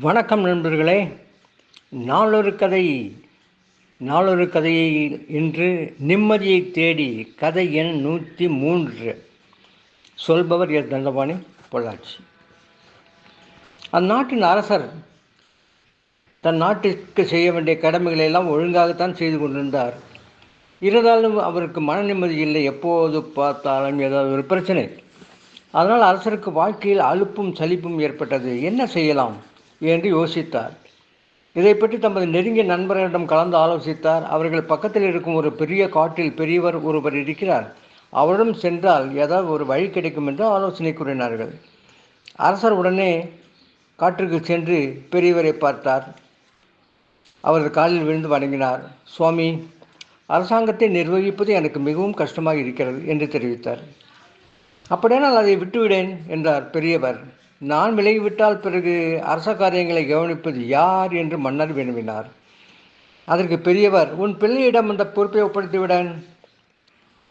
வணக்கம் நண்பர்களே. நாளொரு கதை நாளொரு கதையை இன்று நிம்மதியை தேடி கதை எண் நூற்றி மூன்று. சொல்பவர் எஸ். தண்டபாணி பொள்ளாச்சி. அந்நாட்டின் அரசர் தன் நாட்டிற்கு செய்ய வேண்டிய கடமைகளை எல்லாம் ஒழுங்காகத்தான் செய்து கொண்டிருந்தார். இருந்தாலும் அவருக்கு மன நிம்மதி இல்லை. எப்போது பார்த்தாலும் ஏதாவது ஒரு பிரச்சனை. அதனால் அரசருக்கு வாழ்க்கையில் அலுப்பும் சலிப்பும் ஏற்பட்டது. என்ன செய்யலாம்? என்று யோசித்தார். இதை பற்றி தமது நெருங்கிய நண்பர்களிடம் கலந்து ஆலோசித்தார். அவர்கள் பக்கத்தில் இருக்கும் ஒரு பெரிய காட்டில் பெரியவர் ஒருவர் இருக்கிறார். அவரிடம் சென்றால் ஏதாவது ஒரு வழி கிடைக்கும் என்று ஆலோசனை கூறினார்கள். அரசர் உடனே காற்றுக்கு சென்று பெரியவரை பார்த்தார். அவரது காலில் விழுந்து வணங்கினார். சுவாமி அரசாங்கத்தை நிர்வகிப்பது எனக்கு மிகவும் கஷ்டமாக இருக்கிறது என்று தெரிவித்தார். அப்படியானால் அதை விட்டுவிடேன் என்றார் பெரியவர். நான் விலகிவிட்டால் பிறகு அரச காரியங்களை கவனிப்பது யார் என்று மன்னர் வினவினார். அதற்கு பெரியவர் உன் பிள்ளையிடம் அந்த பொறுப்பை ஒப்படைத்துவிடன்.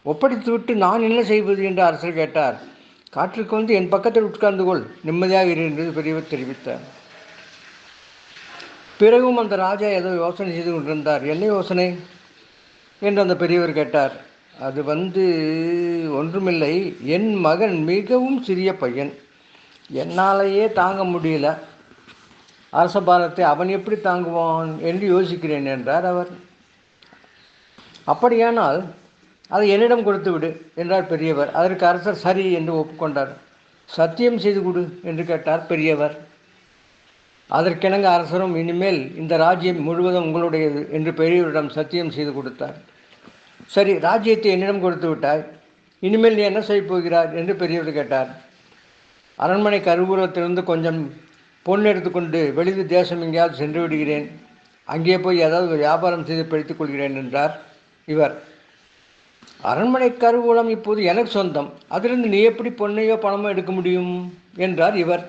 ஒப்படைத்துவிட்டு நான் என்ன செய்வது? என்று அரசர் கேட்டார். காற்றுக்கு வந்து என் பக்கத்தில் உட்கார்ந்து கொள் நிம்மதியாக இரு என்று பெரியவர் தெரிவித்தார். பிறகும் அந்த ராஜா ஏதோ யோசனை செய்து கொண்டிருந்தார். என்ன யோசனை? என்று அந்த பெரியவர் கேட்டார். அது வந்து ஒன்றுமில்லை. என் மகன் மிகவும் சிறிய பையன். என்னாலேயே தாங்க முடியல. அரச பாரத்தை அவன் எப்படி தாங்குவான் என்று யோசிக்கிறேன் என்றார் அவர். அப்படியானால் அதை என்னிடம் கொடுத்து விடு என்றார் பெரியவர். அதற்கு அரசர் சரி என்று ஒப்புக்கொண்டார். சத்தியம் செய்து கொடு என்று கேட்டார் பெரியவர். அதற்கிணங்க அரசரும் இனிமேல் இந்த ராஜ்யம் முழுவதும் உங்களுடையது என்று பெரியவரிடம் சத்தியம் செய்து கொடுத்தார். சரி ராஜ்யத்தை என்னிடம் கொடுத்து விட்டாய். இனிமேல் நீ என்ன செய்ய போகிறார் என்று பெரியவர் கேட்டார். அரண்மனை கருவூலத்திலிருந்து கொஞ்சம் பொன் எடுத்துக்கொண்டு வெளிது தேசம் எங்கேயாவது சென்று விடுகிறேன். அங்கே போய் ஏதாவது வியாபாரம் செய்து பிடித்துக் கொள்கிறேன் என்றார் இவர். அரண்மனை கருவூலம் இப்போது எனக்கு சொந்தம். அதிலிருந்து நீ எப்படி பொண்ணையோ பணமோ எடுக்க முடியும்? என்றார் இவர்.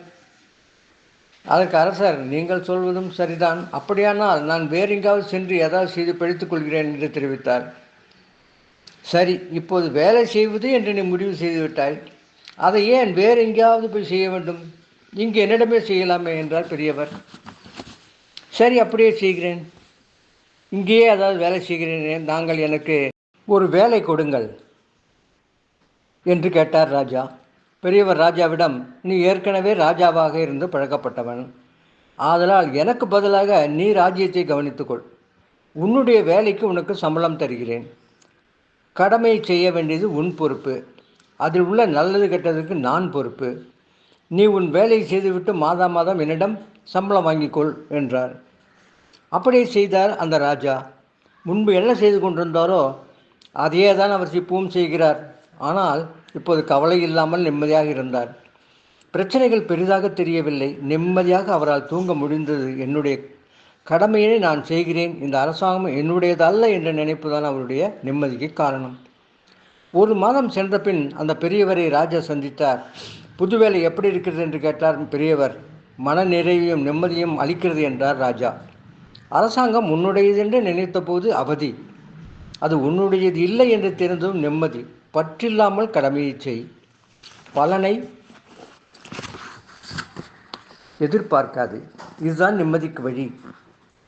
அதற்கு அரசர் நீங்கள் சொல்வதும் சரிதான். அப்படியானால் நான் வேறு எங்காவது சென்று ஏதாவது செய்து பிழைத்துக் கொள்கிறேன் என்று தெரிவித்தார். சரி இப்போது வேலை செய்வது என்று நீ முடிவு செய்துவிட்டாய் அதை ஏன் வேறு எங்கேயாவது போய் செய்ய வேண்டும்? இங்கு என்னிடமே செய்யலாமே என்றார் பெரியவர். சரி அப்படியே செய்கிறேன். இங்கேயே அதாவது வேலை செய்கிறேன். நாங்கள் எனக்கு ஒரு வேலை கொடுங்கள் என்று கேட்டார் ராஜா. பெரியவர் ராஜாவிடம் நீ ஏற்கனவே ராஜாவாக இருந்து பழக்கப்பட்டவன். ஆதலால் எனக்கு பதிலாக நீ ராஜ்யத்தை கவனித்துக்கொள். உன்னுடைய வேலைக்கு உனக்கு சம்பளம் தருகிறேன். கடமை செய்ய வேண்டியது உன் பொறுப்பு. அதில் உள்ள நல்லது கெட்டதுக்கு நான் பொறுப்பு. நீ உன் வேலையை செய்துவிட்டு மாதா மாதம் என்னிடம் சம்பளம் வாங்கிக்கொள் என்றார். அப்படியே செய்தார் அந்த ராஜா. முன்பு என்ன செய்து கொண்டிருந்தாரோ அதையே தான் அவர் இப்பவும் செய்கிறார். ஆனால் இப்போது கவலை இல்லாமல் நிம்மதியாக இருந்தார். பிரச்சனைகள் பெரிதாக தெரியவில்லை. நிம்மதியாக அவரால் தூங்க முடிந்தது. என்னுடைய கடமையை நான் செய்கிறேன். இந்த அரசாங்கம் என்னுடையதல்ல என்ற நினைப்பு தான் அவருடைய நிம்மதிக்கு காரணம். ஒரு மாதம் சென்ற பின் அந்த பெரியவரை ராஜா சந்தித்தார். புது வேலை எப்படி இருக்கிறது? என்று கேட்டார் பெரியவர். மன நிறைவையும் நிம்மதியும் அளிக்கிறது என்றார் ராஜா. அரசாங்கம் உன்னுடையது என்று நினைத்த போது அவதி. அது உன்னுடையது இல்லை என்று தெரிந்தும் நிம்மதி. பற்றில்லாமல் கடமையை செய். பலனை எதிர்பார்க்காது. இதுதான் நிம்மதிக்கு வழி.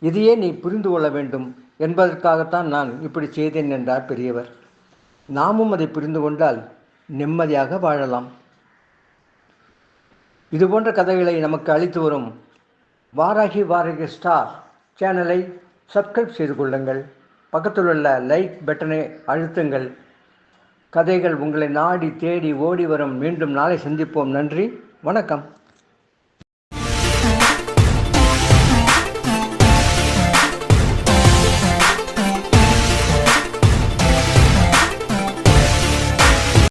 இதையே நீ புரிந்து கொள்ள வேண்டும். என்பதற்காகத்தான் நான் இப்படி செய்தேன் என்றார் பெரியவர். நாமும் அதை புரிந்து கொண்டால் நிம்மதியாக வாழலாம். இதுபோன்ற கதைகளை நமக்கு அளித்து வரும் வாராகி வாராகி ஸ்டார் சேனலை சப்ஸ்கிரைப் செய்து கொள்ளுங்கள். பக்கத்தில் உள்ள லைக் பட்டனை அழுத்துங்கள். கதைகள் உங்களை நாடி தேடி ஓடி வரும். மீண்டும் நாளை சந்திப்போம். நன்றி. வணக்கம்.